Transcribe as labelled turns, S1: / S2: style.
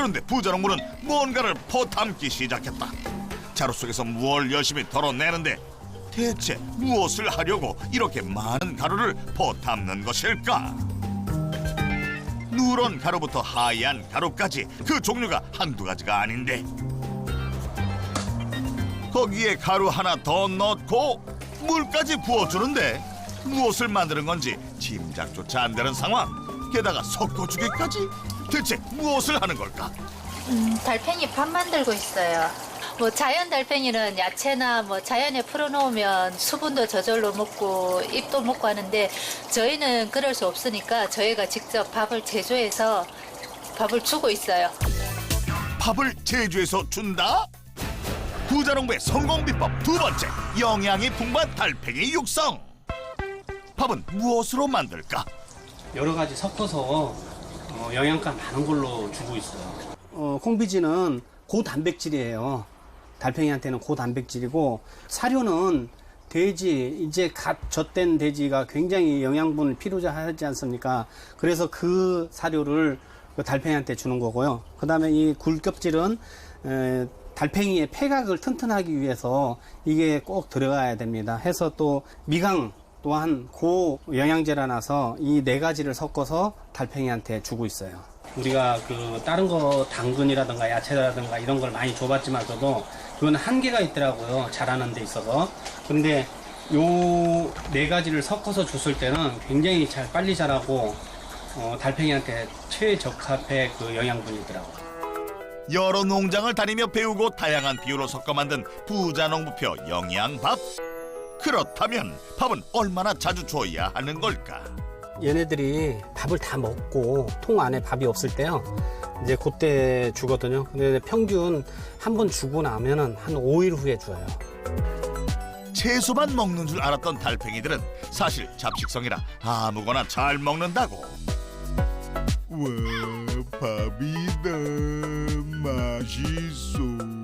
S1: 그런데 부자농부는 뭔가를 퍼담기 시작했다. 자루 속에서 무얼 열심히 덜어내는데 대체 무엇을 하려고 이렇게 많은 가루를 퍼담는 것일까? 누런 가루부터 하얀 가루까지 그 종류가 한두 가지가 아닌데 거기에 가루 하나 더 넣고 물까지 부어주는데 무엇을 만드는 건지 짐작조차 안 되는 상황 게다가 섞어주기까지 대체 무엇을 하는 걸까?
S2: 음, 달팽이 밥 만들고 있어요. 뭐 자연 달팽이는 야채나 뭐 자연에 풀어놓으면 수분도 저절로 먹고 잎도 먹고 하는데 저희는 그럴 수 없으니까 저희가 직접 밥을 제조해서 밥을 주고 있어요.
S1: 밥을 제주에서 준다? 부자농부의 성공 비법 두 번째 영양이 풍부한 달팽이 육성 밥은 무엇으로 만들까?
S3: 여러 가지 섞어서 어, 영양가 많은 걸로 주고 있어요.
S4: 어, 콩비지는 고단백질이에요. 달팽이한테는 고단백질이고 사료는 돼지 이제 갓 젖된 돼지가 굉장히 영양분을 필요하지 않습니까? 그래서 그 사료를 그 달팽이한테 주는 거고요. 그 다음에 이 굴껍질은 에, 달팽이의 폐각을 튼튼하기 위해서 이게 꼭 들어가야 됩니다. 해서 또 미강 또한 고 영양제라 나서 이 네 가지를 섞어서 달팽이한테 주고 있어요.
S3: 우리가 그 다른 거 당근이라든가 야채라든가 이런 걸 많이 줘봤지만서도 그건 한계가 있더라고요. 자라는 데 있어서. 근데 요 네 가지를 섞어서 줬을 때는 굉장히 잘 빨리 자라고 어, 달팽이한테 최적합의 그 영양분이더라고요.
S1: 여러 농장을 다니며 배우고 다양한 비율로 섞어 만든 부자 농부표 영양밥 그렇다면 밥은 얼마나 자주 줘야 하는 걸까?
S4: 얘네들이 밥을 다 먹고 통 안에 밥이 없을 때요. 이제 그때 주거든요. 근데 평균 한 번 주고 나면은 한 5일 후에 줘요.
S1: 채소만 먹는 줄 알았던 달팽이들은 사실 잡식성이라 아무거나 잘 먹는다고. 와 밥이 다 맛있어.